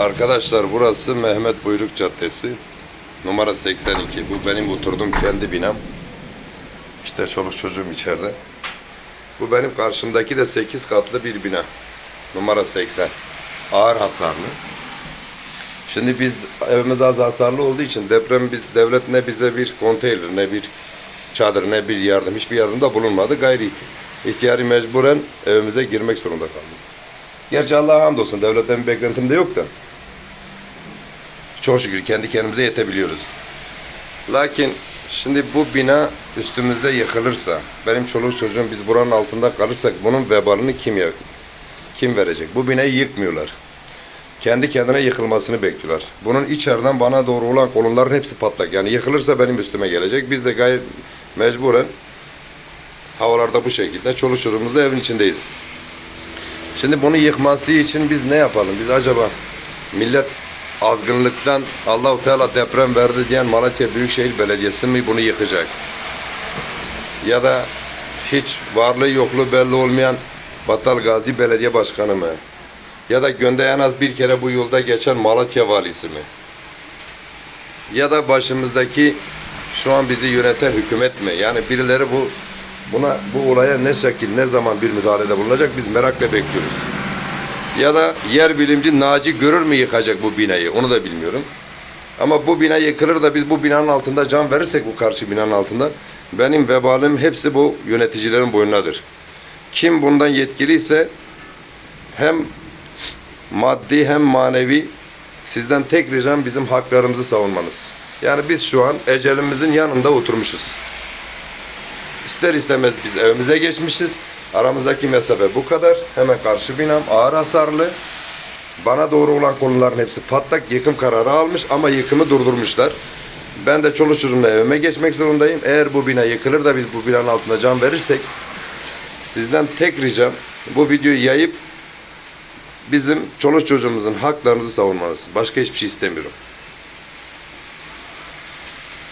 Arkadaşlar burası Mehmet Buyruk Caddesi. Numara 82. Bu benim oturduğum kendi binam. İşte çoluk çocuğum içeride. Bu benim karşımdaki de 8 katlı bir bina. Numara 80. Ağır hasarlı. Şimdi biz evimiz az hasarlı olduğu için deprem biz devlet ne bize bir konteyner ne bir çadır ne bir yardım hiçbir yardımda bulunmadı. Gayri ihtiyari mecburen evimize girmek zorunda kaldık. Gerçi Allah'a hamdolsun devletten bir beklentim de yok da. Çok şükür kendi kendimize yetebiliyoruz. Lakin şimdi bu bina üstümüze yıkılırsa, benim çoluk çocuğum biz buranın altında kalırsak bunun vebalini kim yer- kim verecek? Bu binayı yıkmıyorlar. Kendi kendine yıkılmasını bekliyorlar. Bunun içeriden bana doğru olan kolonların hepsi patlak. Yani yıkılırsa benim üstüme gelecek. Biz de gayet mecburen havalarda bu şekilde çoluk çocuğumuzla evin içindeyiz. Şimdi bunu yıkması için biz ne yapalım? Biz acaba millet azgınlıktan Allahu Teala deprem verdi diyen Malatya Büyükşehir Belediyesi mi bunu yıkacak? Ya da hiç varlığı yokluğu belli olmayan Battal Gazi Belediye Başkanı mı? Ya da gönde en az bir kere bu yolda geçen Malatya valisi mi? Ya da başımızdaki şu an bizi yöneten hükümet mi? Yani birileri bu buna bu olaya ne şekil ne zaman bir müdahalede bulunacak biz merakla bekliyoruz. Ya da yer bilimci Naci görür mü yıkacak bu binayı onu da bilmiyorum. Ama bu bina yıkılır da biz bu binanın altında can verirsek bu karşı binanın altında benim vebalim hepsi bu yöneticilerin boynunadır. Kim bundan yetkiliyse hem maddi hem manevi sizden tek ricam bizim haklarımızı savunmanız. Yani biz şu an ecelimizin yanında oturmuşuz. İster istemez biz evimize geçmişiz. Aramızdaki mesafe bu kadar. Hemen karşı binam ağır hasarlı. Bana doğru olan konuların hepsi patlak. Yıkım kararı almış ama yıkımı durdurmuşlar. Ben de çoluk çocuğumla evime geçmek zorundayım. Eğer bu bina yıkılır da biz bu binanın altında can verirsek sizden tek ricam bu videoyu yayıp bizim çoluk çocuğumuzun haklarınızı savunmanız. Başka hiçbir şey istemiyorum.